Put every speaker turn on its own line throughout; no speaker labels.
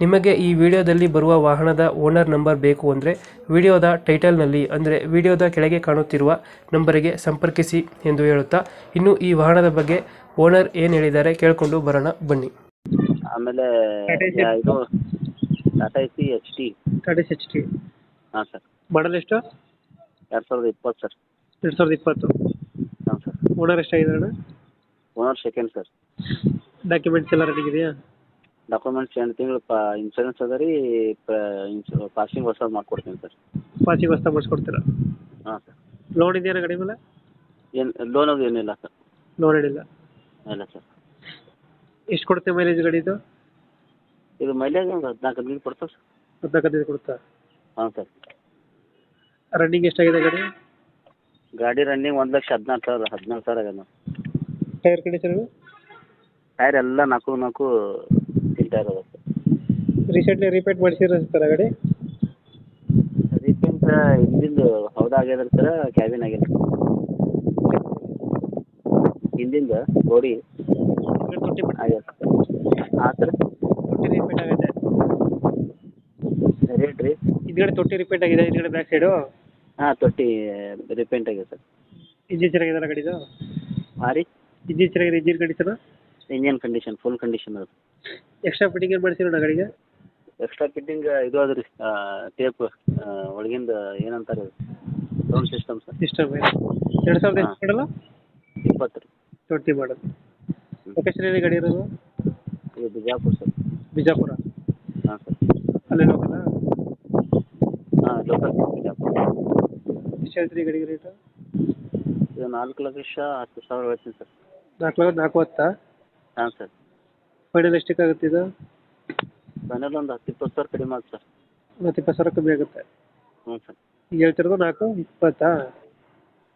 ನಿಮಗೆ ಈ ವಿಡಿಯೋದಲ್ಲಿ ಬರುವ ವಾಹನದ ಓನರ್ ನಂಬರ್ ಬೇಕು ಅಂದರೆ ವಿಡಿಯೋದ ಟೈಟಲ್ನಲ್ಲಿ ಅಂದರೆ ವಿಡಿಯೋದ ಕೆಳಗೆ ಕಾಣುತ್ತಿರುವ ನಂಬರಿಗೆ ಸಂಪರ್ಕಿಸಿ ಎಂದು ಹೇಳುತ್ತಾ ಇನ್ನು ಈ ವಾಹನದ ಬಗ್ಗೆ ಓನರ್ ಏನು ಹೇಳಿದ್ದಾರೆ ಕೇಳಿಕೊಂಡು ಬರೋಣ ಬನ್ನಿ.
ಆಮೇಲೆ
ಟಾಟಾ ಏಸಿ?
ಯಾ- ಇದು Tata A C H T
Tata H T
ಹಾಂ ಸರ್
ಮಾಡಲ್ ಎಷ್ಟು?
ಎರಡು ಸಾವಿರದ ಇಪ್ಪತ್ತು ಸರ್
ಎರಡು ಸಾವಿರದ ಇಪ್ಪತ್ತು.
ಹಾಂ ಸರ್
ಓನರ್ ಎಷ್ಟಾಗಿದ್ದಾರೆ
ಓನರ್ ಸೆಕೆಂಡ್ ಸರ್
ಡಾಕ್ಯುಮೆಂಟ್ಸ್ ಎಲ್ಲ ರೆಡಿ ಇದೆಯಾ?
ಡಾಕ್ಯುಮೆಂಟ್ಸ್ ಎಂಟು ತಿಂಗಳು ಪಾ ಇನ್ಸೂರೆನ್ಸ್ ಅದ ರೀ ಪಾಸಿಂಗ್ ಹೊಸದು ಮಾಡ್ಕೊಡ್ತೀನಿ ಸರ್.
ಪಾಸಿಗೆ ಹೊಸ ಮಾಡಿಸ್ಕೊಡ್ತೀರಾ?
ಹಾಂ ಸರ್.
ಲೋನ್ ಇದೆಯಾ ಗಾಡಿ ಮೇಲೆ?
ಏನು ಲೋನ್ ಅದು ಏನಿಲ್ಲ ಸರ್.
ಲೋನ್ ಇಡಿಲ್ಲ
ಇಲ್ಲ ಸರ್.
ಎಷ್ಟು ಕೊಡ್ತೀವಿ ಮೈಲೇಜ್ ಗಾಡಿದು
ಇದು? ಮೈಲೇಜ್ ಒಂದು ಹದಿನಾಲ್ಕು ಹದಿನೈದು ಕೊಡ್ತದೆ ಸರ್.
ಹದಿನಾಲ್ಕು ಹದಿನೈದು ಕೊಡುತ್ತಾ
ಹಾಂ ಸರ್.
ರನ್ನಿಂಗ್ ಎಷ್ಟಾಗಿದೆ ಗಾಡಿ?
ಗಾಡಿ ರನ್ನಿಂಗ್ ಒಂದು ಲಕ್ಷ ಹದಿನಾಲ್ಕು ಸಾವಿರ ಹದಿನಾಲ್ಕು ಸಾವಿರ ಆಗ್ಯದ
ಟೈರ್ ಕಂಡೀಷನ್
ಟೈರ್ ಎಲ್ಲ ನಾಲ್ಕು ನಾಲ್ಕು ಅದ ಸರ್
ರೀಸೆಂಟ್ಲಿ ರಿಪೇಟ್ ಮಾಡಿಸಿರೋ ಸರ್ ಗಾಡಿ?
ರೀಸೆಂಟ್ ಹಿಂದಿಂದು ಹೌದಾ ಆಗ್ಯದ ಸರ್ ಕ್ಯಾಬಿನ್ ಆಗ್ಯದ. ಹಿಂದಿಂದ ಗೋಡಿ.
ತೊಟ್ಟಿ
ಆಗ್ಯದ. ಹಾಂ ಸರ್?
ತೊಟ್ಟಿ ರಿಪೇಟ್ ಆಗಿದೆ
ರೇಟ್ ರೀ.
ಹಿಂದ್ಗಡೆ ತೊಟ್ಟಿ ರಿಪೇಟ್ ಆಗಿದೆ ಹಿಂದ್ಗಡೆ ಬ್ಯಾಕ್ ಸೈಡು
ಹಾಂ ತೊಟ್ಟಿ ರಿಪೇಂಟ್ ಆಗಿದೆ ಸರ್.
ಇಂಜಿನ್ ಚೆನ್ನಾಗಿದೆ ಗಾಡಿದು?
ಹಾಂ ರೀ.
ಇಂಜಿನ್ ಚೆನ್ನಾಗಿದೆ engine condition
engine condition full condition ಅದು.
ಎಕ್ಸ್ಟ್ರಾ ಫಿಟ್ಟಿಂಗ್ ಏನು ಮಾಡಿಸಿರೋಣ ಗಾಡಿಗೆ?
ಎಕ್ಸ್ಟ್ರಾ ಫಿಟ್ಟಿಂಗ್ ಇದು ಅದ ರೀ ಟೇಪ್ ಒಳಗಿಂದ ಏನಂತಾರೆ ಸೌಂಡ್ ಸಿಸ್ಟಮ್ ಸರ್
ಸಿಸ್ಟಮ್ ಎರಡು ಸಾವಿರದ
ಎಂಟು
ಎಷ್ಟು ಮಾಡಲ್ಲ?
ಇಪ್ಪತ್ತು ರೀ.
Twenty model. ಲೊಕೇಶನ್ ಏನೇ ಗಾಡಿ ಇರೋದು?
ಇದು ಬಿಜಾಪುರ ಸರ್.
ಬಿಜಾಪುರ?
ಹಾಂ ಸರ್.
ಅಲ್ಲೇ ಲೋಕಲ್
ಹಾಂ ಲೋಕಲ್ ಬಿಜಾಪುರ.
ಎಷ್ಟು ಹೇಳ್ತೀರಿ ಗಾಡಿಗೆ ರೇಟ್
ಇದು ನಾಲ್ಕು ಲಕ್ಷ ಹತ್ತು ಸಾವಿರ ಹೇಳ್ತೀನಿ ಸರ್.
ನಾಲ್ಕು ನಾಲ್ಕು ಹತ್ತಾ
ಹಾಂ ಸರ್.
ಫೈನಲ್ ಎಷ್ಟಕ್ಕೆ ಆಗುತ್ತೆ ಇದು?
ಫೈನಲ್ ಒಂದು ಹತ್ತು ಇಪ್ಪತ್ತು ಸಾವಿರ ಕಡಿಮೆ ಆಗುತ್ತೆ ಸರ್.
ಮತ್ತೆ ಇಪ್ಪತ್ತು ಸಾವಿರ ಕಮ್ಮಿ ಆಗುತ್ತೆ?
ಹ್ಞೂ ಸರ್.
ಈಗ ಹೇಳ್ತಿರೋದು ನಾಲ್ಕು ಇಪ್ಪತ್ತಾ?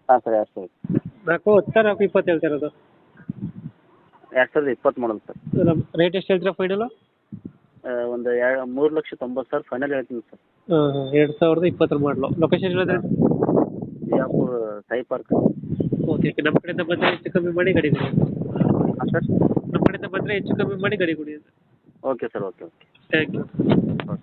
ಹಾಂ ಸರ್ ಎರಡು ಸಾವಿರ.
ನಾಲ್ಕು ಹತ್ತಾ ನಾಲ್ಕು ಇಪ್ಪತ್ತು ಹೇಳ್ತಿರೋದು?
ಎರಡು ಸಾವಿರದ ಇಪ್ಪತ್ತು ಮಾಡಲ್ ಸರ್.
ರೇಟ್ ಎಷ್ಟು ಹೇಳ್ತೀರಾ ಫೈನಲು
ಒಂದು ಎರಡು ಮೂರು ಲಕ್ಷ ತೊಂಬತ್ತು ಸಾವಿರ ಫೈನಲ್ ಹೇಳ್ತೀನಿ ಸರ್.
ಹಾಂ ಹಾಂ ಎರಡು ಸಾವಿರದ ಇಪ್ಪತ್ತರ ಮಾಡಲು ಲೊಕೇಶನ್ ಹೇಳಿದ್ರೆ
ಬಿಜಾಪುರ ಸಾಯಿ ಪಾರ್ಕ್.
ಓಕೆ ನಮ್ಮ ಕಡೆಯಿಂದ ಬಂದರೆ ಎಷ್ಟು ಕಮ್ಮಿ ಮಾಡಿ ಗಾಡಿ ಕೊಡಿ.
ಹಾಂ ಸರ್.
ನಮ್ಮ ಕಡೆಯಿಂದ ಬಂದರೆ ಹೆಚ್ಚು ಕಮ್ಮಿ ಮಾಡಿ ಗಾಡಿ ಕೊಡಿ
okay sir okay okay.
Thank you
okay.